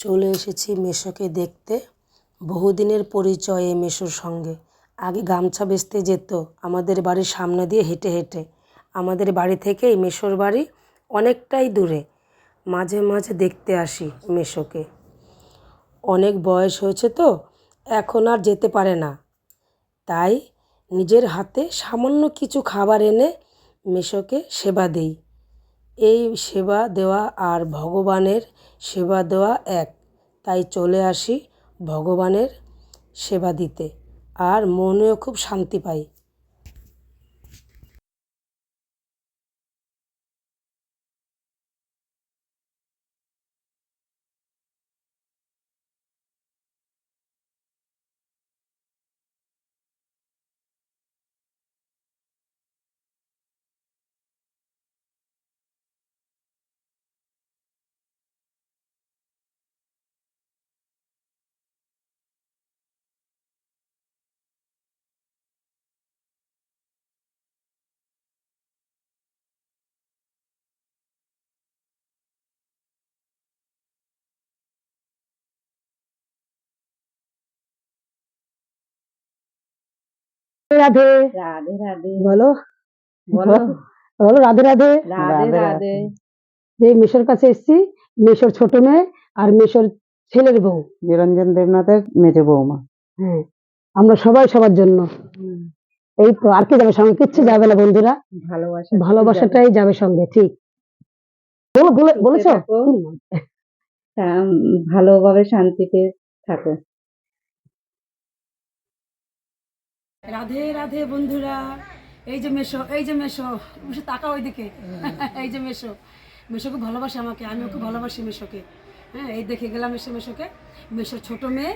চলে এসেছি মেশোকে দেখতে। বহুদিনের পরিচয় এই মেসোর সঙ্গে। আগে গামছা বেচতে যেত, আমাদের বাড়ির সামনে দিয়ে হেঁটে হেঁটে। আমাদের বাড়ি থেকে এই মেসোর বাড়ি অনেকটাই দূরে। মাঝে মাঝে দেখতে আসি মেশোকে। অনেক বয়স হয়েছে তো, এখন আর যেতে পারে না। তাই নিজের হাতে সামান্য কিছু খাবার এনে মেশোকে সেবা দেই। এই সেবা দেওয়া আর ভগবানের সেবা দেওয়া এক। তাই চলে আসি ভগবানের সেবা দিতে। আর মনেও খুব শান্তি পাই। রাধে। রাধে রাধে। বলো। বলো। বলো রাধে রাধে। রাধে রাধে যে মেশোর কাছে এসেছি মেশোর ছোট মেয়ে আর মেশোর ছেলের বউ। নিরঞ্জন দেবনাথের মেজে বৌমা। হ্যাঁ আমরা সবাই সবার জন্য। এই তো আর কি যাবে সঙ্গে? কিচ্ছু যাবে না বন্ধুরা। ভালোবাসা। ভালোবাসাটাই যাবে সঙ্গে ঠিক। বলো বলে- বলেছ? ভালোভাবে শান্তিতে থাকো। রাধে রাধে বন্ধুরা। এই যে মেশো এই যে মেশো মেশো তাকা ওইদিকে। এই যে মেশো। মেশো খুব ভালোবাসে আমাকে আমিও খুব ভালোবাসি মেশোকে। হ্যাঁ এই দেখে গেলাম এসে মেশোকে। মেশোর ছোট মেয়ে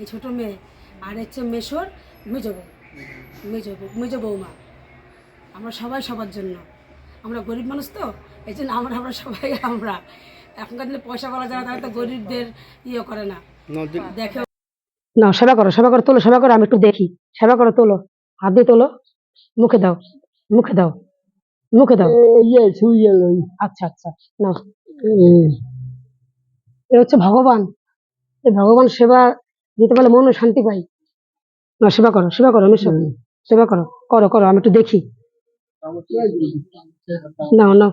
এই ছোট মেয়ে। আর হচ্ছে মেশোর মেজো বউ। মেজো মেজো বৌমা আমরা সবাই সবার জন্য। আমরা গরিব মানুষ তো এই জন্য আমরা আমরা সবাই আমরা। এখনকার দিনে পয়সা বলা যারা তারা তো গরিবদের ইয়ে করে না। দেখে না সেবা করো সেবা করো তোলো সেবা করো আমি একটু দেখি। সেবা করো তোলো। হাত দিয়ে তোলো মুখে দাও মুখে দাও মুখে দাও। আচ্ছা আচ্ছা না। এ। হচ্ছে ভগবান। এই ভগবান সেবা দিতে পারলে মনে শান্তি পাই। না সেবা করো সেবা করো মিশো। সেবা করো করো করো আমি একটু দেখি। নাও নাও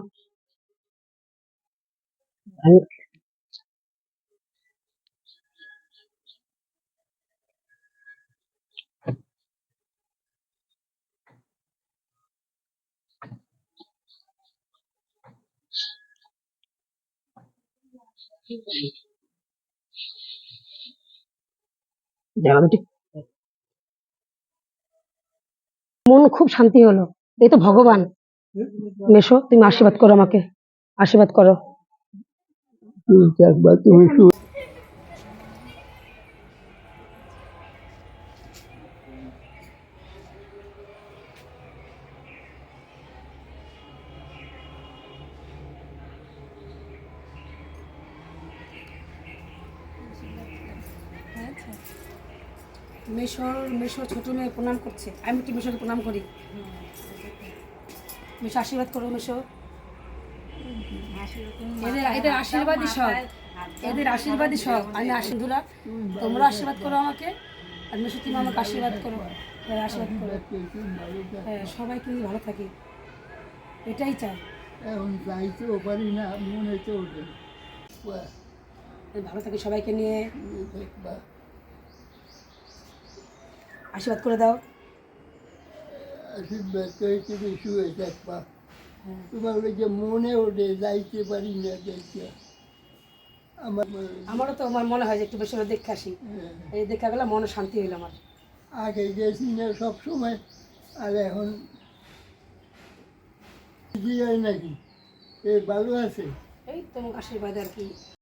মন খুব শান্তি হলো। এই তো ভগবান। মেশো তুমি আশীর্বাদ করো আমাকে। আশীর্বাদ করো। মেশোর মেশোর ছোট মেয়ে প্রণাম করছে। আমি একটু মেশোকে প্রণাম করি? মেশো আশীর্বাদ করো মেশো এদের এদের আশীর্বাদই সব। এদের আশীর্বাদই সব। আমি আশীর্বাদরা তোমরা আশীর্বাদ করো আমাকে আর মেশো তুমি আমাকে আশীর্বাদ করো। হ্যাঁ আশীর্বাদ করো। হ্যাঁ সবাই কিন্তু ভালো থাকি। এটাই চাই। এখন চাইতেও পারি না মনে তো ভালো থাকি সবাইকে নিয়ে। আশীর্বাদ করে দাও। আশীর্বাদ থাকবা। তোমার যে মনে ওঠে যাইতে পারি না আমার আমারও তো আমার মনে হয় যে একটু বেশি দেখে আসি। এই দেখা গেলে মনে শান্তি হইল আমার। আগে গেছি না সবসময় আর এখন নাকি? এ ভালো আছে? এই তোমার আশীর্বাদ আর কি।